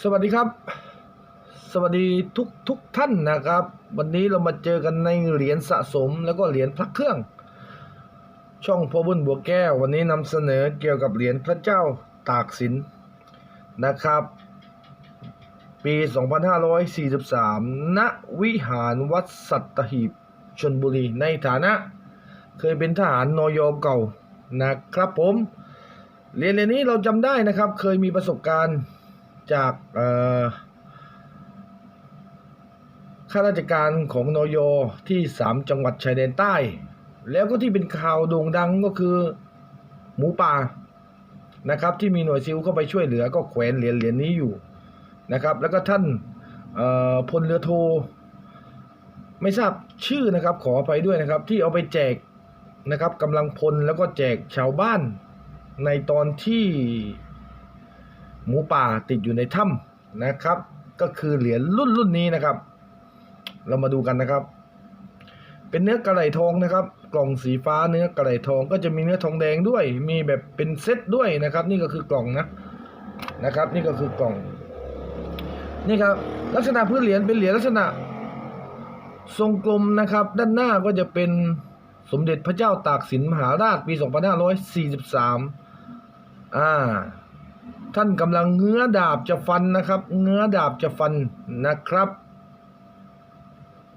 สวัสดีครับ สวัสดีทุกทุกท่านนะครับ วันนี้เรามาเจอกันในเหรียญสะสมแล้วก็เหรียญพระเครื่อง ช่องพอบุญบัวแก้ว วันนี้นำเสนอเกี่ยวกับเหรียญพระเจ้าตากสินนะครับ ปี 2543 ณ วิหารวัดสัตหีบชนบุรีในฐานะ เคยเป็นทหารนอยเก่านะครับผมเหรียญเหรียญนี้เราจำได้นะครับ เคยมีประสบการณ์ จากเอ่อข้าราชการของนอยที่ 3 จังหวัดชายแดนใต้ แล้วก็ที่เป็นข่าวโด่งดังก็คือหมูป่านะครับที่มีหน่วยซิลเข้าไปช่วยเหลือก็แขวนเหรียญเหรียญนี้อยู่นะครับ แล้วก็ท่านพลเรือโท ไม่ทราบชื่อนะครับขออภัยด้วยนะครับที่เอาไปแจกนะครับกำลังพลแล้วก็แจกชาวบ้านในตอนที่ หมูป่าติดอยู่ในถ้ำนะครับ ก็คือเหรียญรุ่นรุ่นนี้นะครับ เรามาดูกันนะครับ เป็นเนื้อกระไหลทองนะครับ กล่องสีฟ้าเนื้อกระไหลทองก็จะมีเนื้อทองแดงด้วย มีแบบเป็นเซตด้วยนะครับ นี่ก็คือกล่องนะนะครับ นี่ก็คือกล่อง นี่ครับ ลักษณะพื้นเหรียญเป็นเหรียญลักษณะทรงกลมนะครับ ด้านหน้าก็จะเป็นสมเด็จพระเจ้าตากสินมหาราชปี 2543 อ่า ท่านกำลังเงื้อดาบจะฟันนะครับ เงื้อดาบจะฟันนะครับ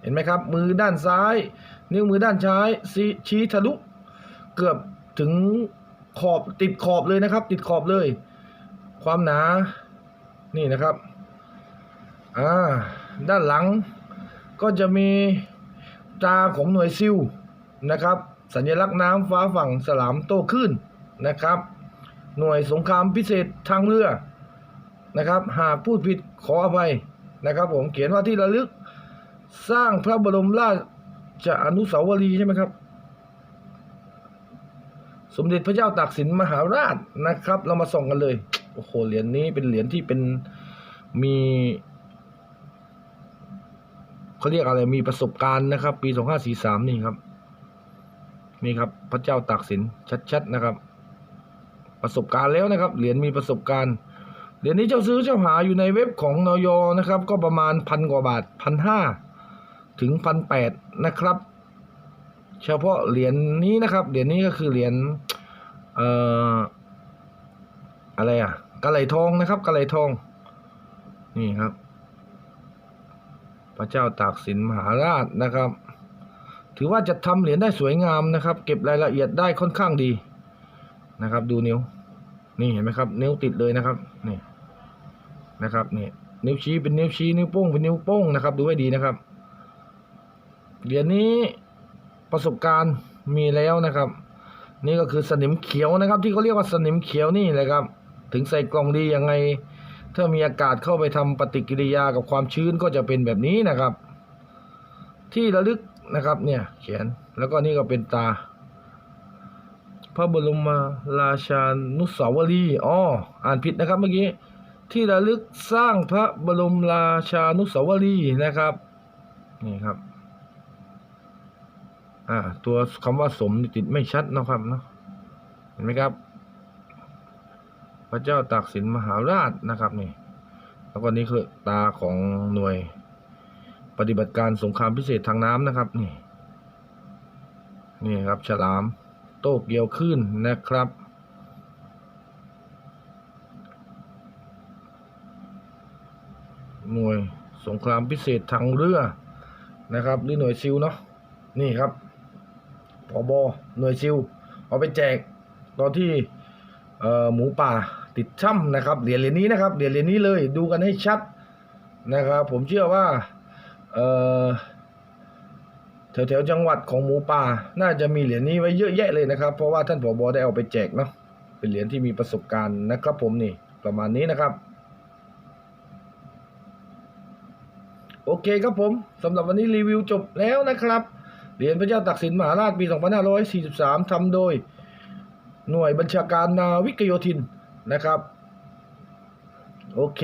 เห็นไหมครับ มือด้านซ้าย นิ้วมือด้านซ้ายชี้ทะลุเกือบถึงขอบติดขอบเลยนะครับ ติดขอบเลย ความหนา นี่นะครับอ่าด้านหลังก็จะมีตาของหน่วยซิลนะครับ สัญลักษณ์น้ำฟ้าฝั่งสลามโต้คลื่นนะครับ หน่วยสงครามพิเศษทางเรือนะครับ หากพูดผิดขออภัยนะครับผมเขียนว่าที่ระลึกสร้างพระบรมราชอนุสาวรีย์ใช่ไหมครับ สมเด็จพระเจ้าตากสินมหาราชนะครับ เรามาส่องกันเลย โอ้โหเหรียญนี้เป็นเหรียญที่เป็นมีเขาเรียกอะไรมีประสบการณ์นะครับ ปี2543นี่ครับ นี่ครับ พระเจ้าตากสินชัดๆนะครับ ประสบการณ์แล้วนะครับ เหรียญมีประสบการณ์ เหรียญนี้เจ้าซื้อเจ้าหาอยู่ในเว็บของนอยนะครับ ก็ประมาณพันกว่าบาทพันห้าถึงพันแปดนะครับ เฉพาะเหรียญนี้นะครับ เหรียญนี้ก็คือเหรียญเอ่ออะไรอะกระไหลทองนะครับกระไหลทอง นี่ครับ พระเจ้าตากสินมหาราชนะครับ ถือว่าจะทำเหรียญได้สวยงามนะครับ เก็บรายละเอียดได้ค่อนข้างดีนะครับ ดูนิ้ว นี่เห็นไหมครับ นิ้วติดเลยนะครับนี่นะครับนี่นิ้วชี้เป็นนิ้วชี้นิ้วโป้งเป็นนิ้วโป้งนะครับ ดูให้ดีนะครับเหรียญนี้ประสบการณ์มีแล้วนะครับ นี่ก็คือสนิมเขียวนะครับ ที่เขาเรียกว่าสนิมเขียวนี่แหละครับ ถึงใส่กล่องดียังไง ถ้ามีอากาศเข้าไปทำปฏิกิริยากับความชื้นก็จะเป็นแบบนี้นะครับ ที่ระลึกนะครับเนี่ยเขียนแล้วก็นี่ก็เป็นตา พระบรมราชานุสาวรีย์อ๋ออ่านผิดนะครับเมื่อกี้ที่ระลึกสร้างพระบรมราชานุสาวรีย์นะครับนี่ครับอ่าตัวคำว่าสมติดไม่ชัดนะครับเนาะเห็นไหมครับ พระเจ้าตากสินมหาราชนะครับนี่แล้วก็นี่คือตาของหน่วยปฏิบัติการสงครามพิเศษทางน้ำนะครับ นี่ นี่ครับฉลาม โต้เกียวขึ้นนะครับ หน่วยสงครามพิเศษทางเรือนะครับ หรือหน่วยซิลเนาะนี่ครับผอบอหน่วยซิลเอาไปแจกตอนที่หมูป่าติดถ้ำนะครับเหรียญเหรียญนี้นะครับเหรียญเหรียญนี้เลยดูกันให้ชัดนะครับ ผมเชื่อว่าเอ่อ แถวๆจังหวัดของหมูป่า น่าจะมีเหรียญนี้ไว้เยอะแยะเลยนะครับ เพราะว่าท่านผบได้เอาไปแจกเนาะเป็นเหรียญที่มีประสบการณ์นะครับผมนี่ประมาณนี้นะครับ โอเคครับผมสำหรับวันนี้รีวิวจบแล้วนะครับ เหรียญพระเจ้าตากสินมหาราชปี 2543ทำโดย หน่วยบัญชาการนาวิกโยธินนะครับ โอเค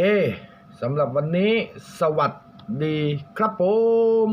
สำหรับวันนี้สวัสดีครับผม